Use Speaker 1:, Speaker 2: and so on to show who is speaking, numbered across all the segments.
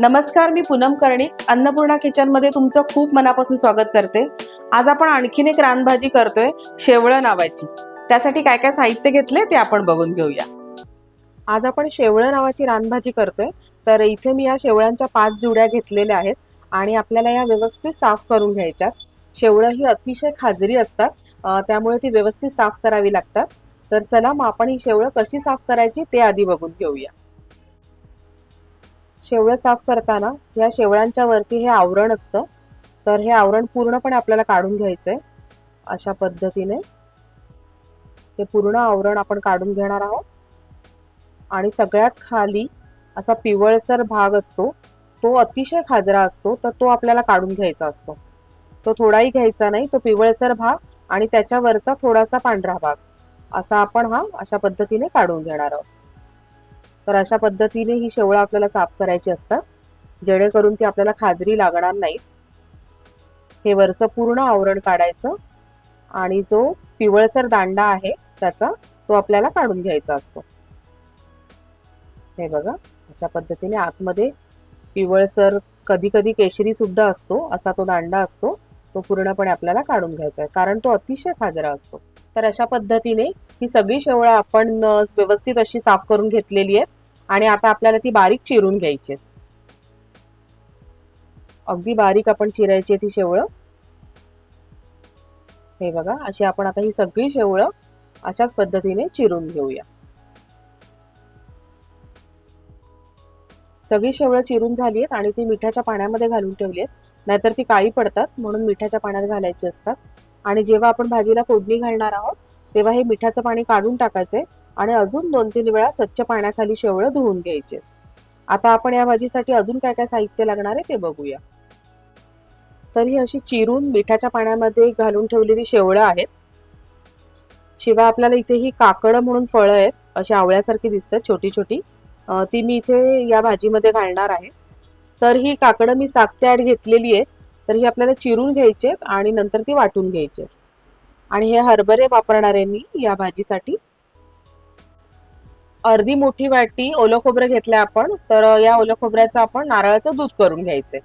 Speaker 1: नमस्कार मी पूनम कर्णिक अन्नपूर्णा किचनमध्ये तुमचं खूप मनापासून स्वागत करते. आज आपण आणखीन एक रानभाजी करतोय शेवळं नावाची. त्यासाठी काय काय साहित्य घेतले ते आपण बघून घेऊया. आज आपण शेवळं नावाची रानभाजी करतोय तर इथे मी या शेवळ्यांच्या पाच जुड्या घेतलेल्या आहेत आणि आपल्याला या व्यवस्थित साफ करून घ्यायच्यात. शेवळं ही अतिशय खाजरी असतात त्यामुळे ती व्यवस्थित साफ करावी लागतात. तर चला मग आपण ही शेवळं कशी साफ करायची ते आधी बघून घेऊया. शेवळं साफ करताना या शेवळ्यांच्या वरती हे आवरण असतं. तर हे आवरण पूर्णपणे आपल्याला काढून घ्यायचं आहे अशा पद्धतीने हे पूर्ण आवरण आपण काढून घेणार आहोत. आणि सगळ्यात खाली असा पिवळसर भाग असतो तो अतिशय खाजरा असतो तर तो आपल्याला काढून घ्यायचा असतो. तो थोडाही घ्यायचा नाही तो पिवळसर भाग आणि त्याच्यावरचा थोडासा पांढरा भाग. असा आपण हा अशा पद्धतीने काढून घेणार आहोत. तर अशा पद्धतीने ही शेवळं आपल्याला साफ करायची असतात. जेणेकरून ती आपल्याला खाजरी लागणार नाहीत. हे वरचं पूर्ण आवरण काढायचं आणि जो पिवळसर दांडा आहे त्याचा तो आपल्याला काढून घ्यायचा असतो. हे बघा अशा पद्धतीने आतमध्ये पिवळसर कधी कधी केशरी सुद्धा असतो असा तो दांडा असतो तो पूर्णपणे आपल्याला काढून घ्यायचा आहे. कारण तो अतिशय खाजरा असतो. तर अशा पद्धतीने ही सगळी शेवळं आपण व्यवस्थित अशी साफ करून घेतलेली आहे आणि आता आपल्याला ती बारीक चिरून घ्यायची आहेत. अगदी बारीक आपण चिरायची आहे ती शेवळं. हे बघा अशी आपण आता ही सगळी शेवळं अशाच पद्धतीने चिरून घेऊया. सगळी शेवळं चिरून झाली आहेत आणि ती मिठाच्या पाण्यामध्ये घालून ठेवली आहेत. नाहीतर ती काळी पडतात म्हणून मिठाच्या पाण्यात घालायची असतात. आणि जेव्हा आपण भाजीला फोडणी घालणार आहोत तेव्हा हे मिठाचं पाणी काढून टाकायचे आणि अजून दोन तीन वेळा स्वच्छ पाण्याखाली शेवळं धुवून घ्यायचे. आता आपण या भाजीसाठी अजून काय काय साहित्य लागणार आहे ते बघूया. तर ही अशी चिरून मिठाच्या पाण्यामध्ये घालून ठेवलेली शेवळं आहेत. शिवाय आपल्याला इथे ही काकडं म्हणून फळं आहेत अशी आवळ्यासारखी दिसतात छोटी छोटी. ती मी इथे या भाजीमध्ये घालणार आहे. तर ही काकडं मी सात ते आठ घेतलेली आहे तर ही आपल्याला चिरून घ्यायची आहेत आणि नंतर ती वाटून घ्यायची आणि हे हरभरे वापरणार आहे मी या भाजीसाठी. अर्धी मोठी वाटी ओलं खोबरं घेतलं आपण तर या ओलं खोबऱ्याचं आपण नारळाचं दूध करून घ्यायचे.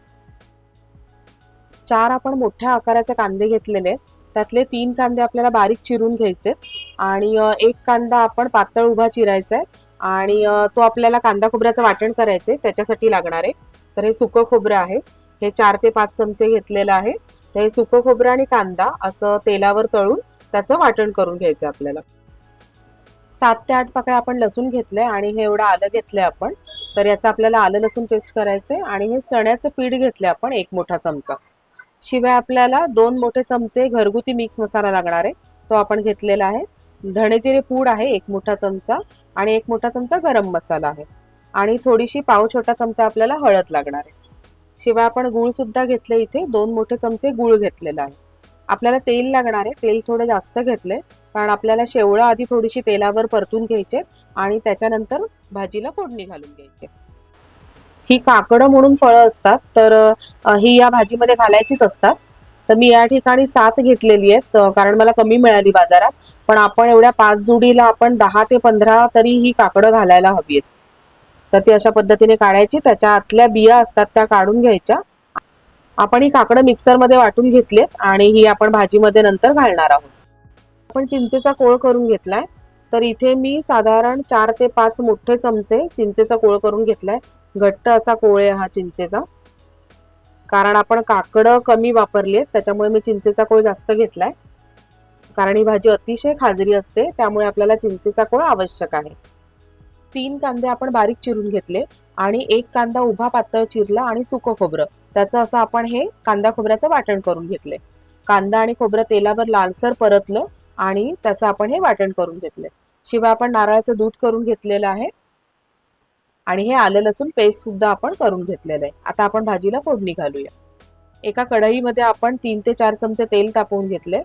Speaker 1: चार आपण मोठ्या आकाराचे कांदे घेतलेले त्यातले तीन कांदे आपल्याला बारीक चिरून घ्यायचे आणि एक कांदा आपण पातळ उभा चिरायचा आहे आणि तो आपल्याला कांदा खोबऱ्याचं वाटण करायचंय त्याच्यासाठी लागणार आहे. तर हे सुकं खोबरं आहे. हे चार ते पाच चमचे घेतलेलं आहे. तर हे सुकं खोबरं आणि कांदा असं तेलावर तळून त्याचं वाटण करून घ्यायचं आपल्याला. सात ते आठ पाकळ्या आपण लसूण घेतलंय आणि हे एवढं आलं घेतलंय आपण तर याचं आपल्याला आलं लसूण पेस्ट करायचंय आणि हे चण्याचं पीठ घेतलंय आपण एक मोठा चमचा. शिवाय आपल्याला दोन मोठे चमचे घरगुती मिक्स मसाला लागणार आहे. तो आपण घेतलेला आहे. धणेजिरे पूड आहे एक मोठा चमचा आणि एक मोठा चमचा गरम मसाला आहे. आणि थोडीशी पाव छोटा चमचा आपल्याला हळद लागणार आहे. शिवाय आपण गूळ सुद्धा घेतले इथे. दोन मोठे चमचे गूळ घेतलेला आहे. आपल्याला तेल लागणार आहे. तेल थोडं जास्त घेतलंय. कारण आपल्याला शेवळं आधी थोडीशी तेलावर परतून घ्यायचे आणि त्याच्यानंतर भाजीला फोडणी घालून घ्यायची. ही काकडं म्हणून फळं असतात तर ही या भाजीमध्ये घालायचीच असतात. तर मी या ठिकाणी सात घेतलेली आहेत कारण मला कमी मिळाली बाजारात. पण आपण एवढ्या पाच जुडीला आपण दहा ते पंधरा तरी ही काकडं घालायला हवी आहेत. तर ती अशा पद्धतीने काढायची त्याच्या आतल्या बिया असतात त्या काढून घ्यायच्या. आपण ही काकडं मिक्सरमध्ये वाटून घेतलेत आणि ही आपण भाजीमध्ये नंतर घालणार आहोत. आपण चिंचेचा कोळ करून घेतलाय तर इथे मी साधारण चार ते पाच मोठे चमचे चिंचेचा कोळ करून घेतलाय. घट्ट असा कोळ आहे हा चिंचेचा. कारण आपण काकडं कमी वापरली आहेत त्याच्यामुळे मी चिंचेचा कोळ जास्त घेतलाय. कारण ही भाजी अतिशय खाजरी असते त्यामुळे आपल्याला चिंचेचा कोळ आवश्यक आहे. तीन कांदे आपण बारीक चिरून घेतले आणि एक कांदा उभा पातळ चिरला आणि सुकं खोबरं. त्याचं असं आपण हे कांदा खोबऱ्याचं वाटण करून घेतले कांदा आणि खोबरं तेलावर लालसर परतलं आणि त्याचं आपण हे वाटण करून घेतले शिवाय आपण नारळाचं दूध करून घेतलेलं आहे. आणि हे आलं लसूण पेस्ट सुद्धा आपण करून घेतलेलं आहे. आता आपण भाजीला फोडणी घालूया. एका कढईमध्ये आपण तीन ते चार चमचे तेल तापवून घेतले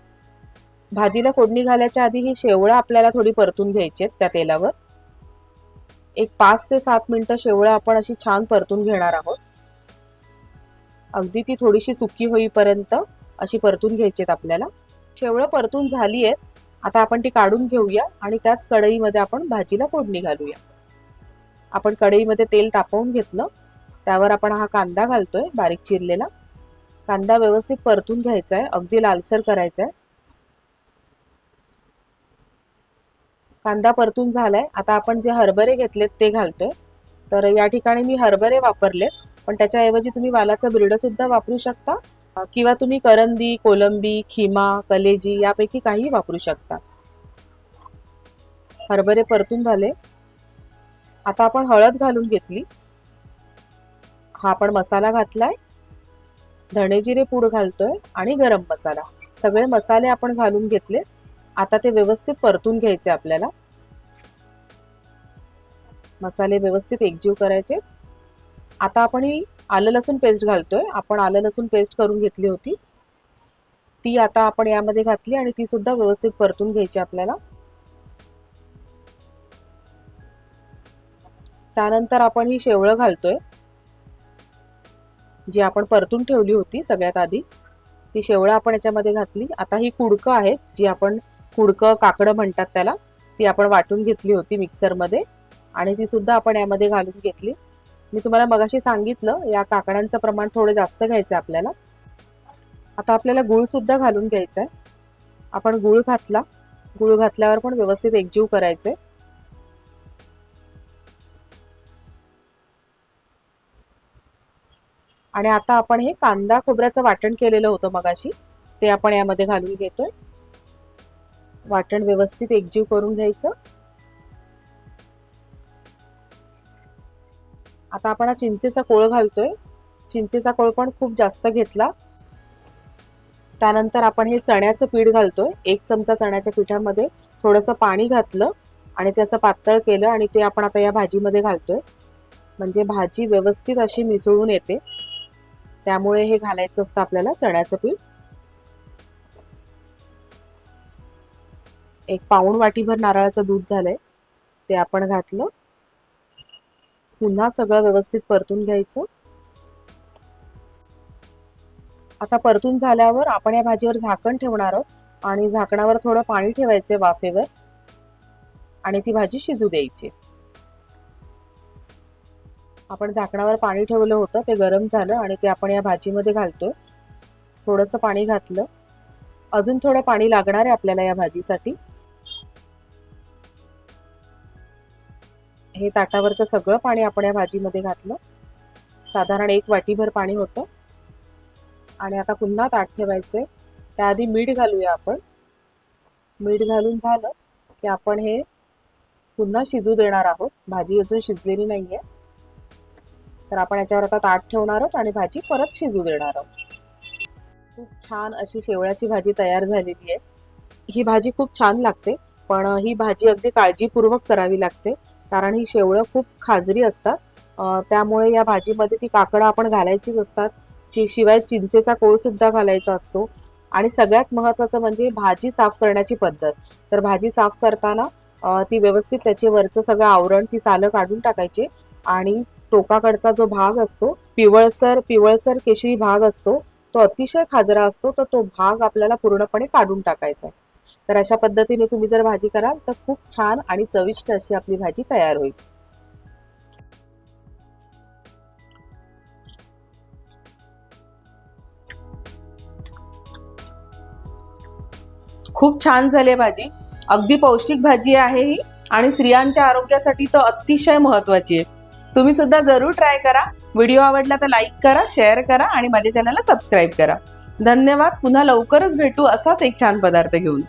Speaker 1: भाजीला फोडणी घालायच्या आधी ही शेवळं आपल्याला थोडी परतून घ्यायची आहेत त्या तेलावर. एक पाच ते सात मिनटं शेवळं आपण अशी छान परतून घेणार आहोत. अगदी ती थोडीशी सुकी होईपर्यंत अशी परतून घ्यायची आहेत आपल्याला. शेवळं परतून झाली आहेत आता आपण ती काढून घेऊया आणि त्याच कढईमध्ये आपण भाजीला फोडणी घालूया. आपण कढईमध्ये तेल तापवून घेतलं. त्यावर आपण हा कांदा घालतोय बारीक चिरलेला. कांदा व्यवस्थित परतून घ्यायचा आहे अगदी लालसर करायचा आहे कांदा परतून झालाय. आता आपण जे हरभरे घेतलेत ते घालतोय. तर या ठिकाणी मी हरभरे वापरलेत पण त्याच्याऐवजी तुम्ही वालाचं ब्रिड सुद्धा वापरू शकता. किंवा तुम्ही करंदी कोलंबी खिमा कलेजी यापैकी काही वापरू शकता. हरभरे परतून झाले. आता आपण हळद घालून घेतली. हा आपण मसाला घातलाय. धणे जिरे पूड घालतोय आणि गरम मसाला. सगळे मसाले आपण घालून घेतले. आता ते व्यवस्थित परतून घ्यायचे आपल्याला. मसाले व्यवस्थित एकजीव करायचे. आता आपण ही आलं लसूण पेस्ट घालतोय. आपण आलं लसूण पेस्ट करून घेतली होती. ती आता आपण यामध्ये घातली आणि ती सुद्धा व्यवस्थित परतून घ्यायची आपल्याला. त्यानंतर आपण ही शेवळं घालतोय. जी आपण परतून ठेवली होती सगळ्यात आधी. ती शेवळं आपण याच्यामध्ये घातली. आता ही कुडकं आहेत जी आपण कुडकं काकडं म्हणतात त्याला ती आपण वाटून घेतली होती मिक्सरमध्ये आणि ती सुद्धा आपण यामध्ये घालून घेतली. मी तुम्हाला मगाशी सांगितलं या काकड्यांचं प्रमाण थोडं जास्त घ्यायचं आहे आपल्याला. आता आपल्याला गुळ सुद्धा घालून घ्यायचा आहे. आपण गुळ घातला गुळ घातल्यावर पण व्यवस्थित एकजीव करायचे आणि आता आपण हे कांदा खोबऱ्याचं वाटण केलेलं होतं मगाशी ते आपण यामध्ये घालून घेतोय. वाटण व्यवस्थित एकजीव करून घ्यायचं. आता आपण हा चिंचेचा कोळ घालतोय. चिंचेचा कोळ पण खूप जास्त घेतला. त्यानंतर आपण हे चण्याचं पीठ घालतोय. एक चमचा चण्याच्या पिठामध्ये थोडंसं पाणी घातलं आणि ते असं पातळ केलं आणि ते आपण आता या भाजीमध्ये घालतोय. म्हणजे भाजी व्यवस्थित अशी मिसळून येते. त्यामुळे हे घालायचं असतं आपल्याला चण्याचं पीठ. एक पाऊण वाटीभर नारळाचं दूध झालंय. ते आपण घातलं. पुन्हा सगळं व्यवस्थित परतून घ्यायचं. आता परतून झाल्यावर आपण या भाजीवर झाकण ठेवणार आहोत आणि झाकणावर थोडं पाणी ठेवायचे वाफेवर. आणि ती भाजी शिजू द्यायची. आपण झाकणावर पाणी ठेवलं होतं ते गरम झालं आणि ते आपण या भाजीमध्ये घालतोय. थोडंसं पाणी घातलं. अजून थोडं पाणी लागणार आहे आपल्याला या भाजीसाठी. हे ताटावरचं सगळं पाणी आपण या भाजीमध्ये घातलं. साधारण एक वाटीभर पाणी होतं. आणि आता पुन्हा ताट ठेवायचे त्याआधी मीठ घालूया आपण. मीठ घालून झालं की आपण हे पुन्हा शिजू देणार आहोत. भाजी अजून शिजलेली नाही आहे तर आपण याच्यावर आता ताट ठेवणार आहोत आणि भाजी परत शिजू देणार आहोत. खूप छान अशी शेवळ्याची भाजी तयार झालेली आहे. ही भाजी खूप छान लागते पण ही भाजी अगदी काळजीपूर्वक करावी लागते. कारण ही शेवळं खूप खाजरी असतात. त्यामुळे या भाजीमध्ये ती काकडं आपण घालायचीच असतात. चि शिवाय चिंचेचा कोळ सुद्धा घालायचा असतो. आणि सगळ्यात महत्त्वाचं म्हणजे भाजी साफ करण्याची पद्धत. तर भाजी साफ करताना ती व्यवस्थित त्याचे वरचं सगळं आवरण ती सालं काढून टाकायची. आणि टोकाकडचा जो भाग असतो पिवळसर पिवळसर केशरी भाग असतो तो अतिशय खाजरा असतो तर तो भाग आपल्याला पूर्णपणे काढून टाकायचा आहे. तर अशा पद्धतीने तुम्ही जर भाजी कराल तर खूप छान आणि चविष्ट अशी आपली भाजी तयार होईल. खूप छान झाली आहे भाजी. अगदी पौष्टिक भाजी आहे ही आणि स्त्रियांच्या आरोग्यासाठी तर अतिशय महत्वाची आहे. तुम्ही सुद्धा जरूर ट्राय करा. व्हिडिओ आवडला तर लाईक करा शेअर करा आणि माझ्या चॅनलला सबस्क्राईब करा. धन्यवाद. पुन्हा लवकरच भेटू असाच एक छान पदार्थ घेऊन.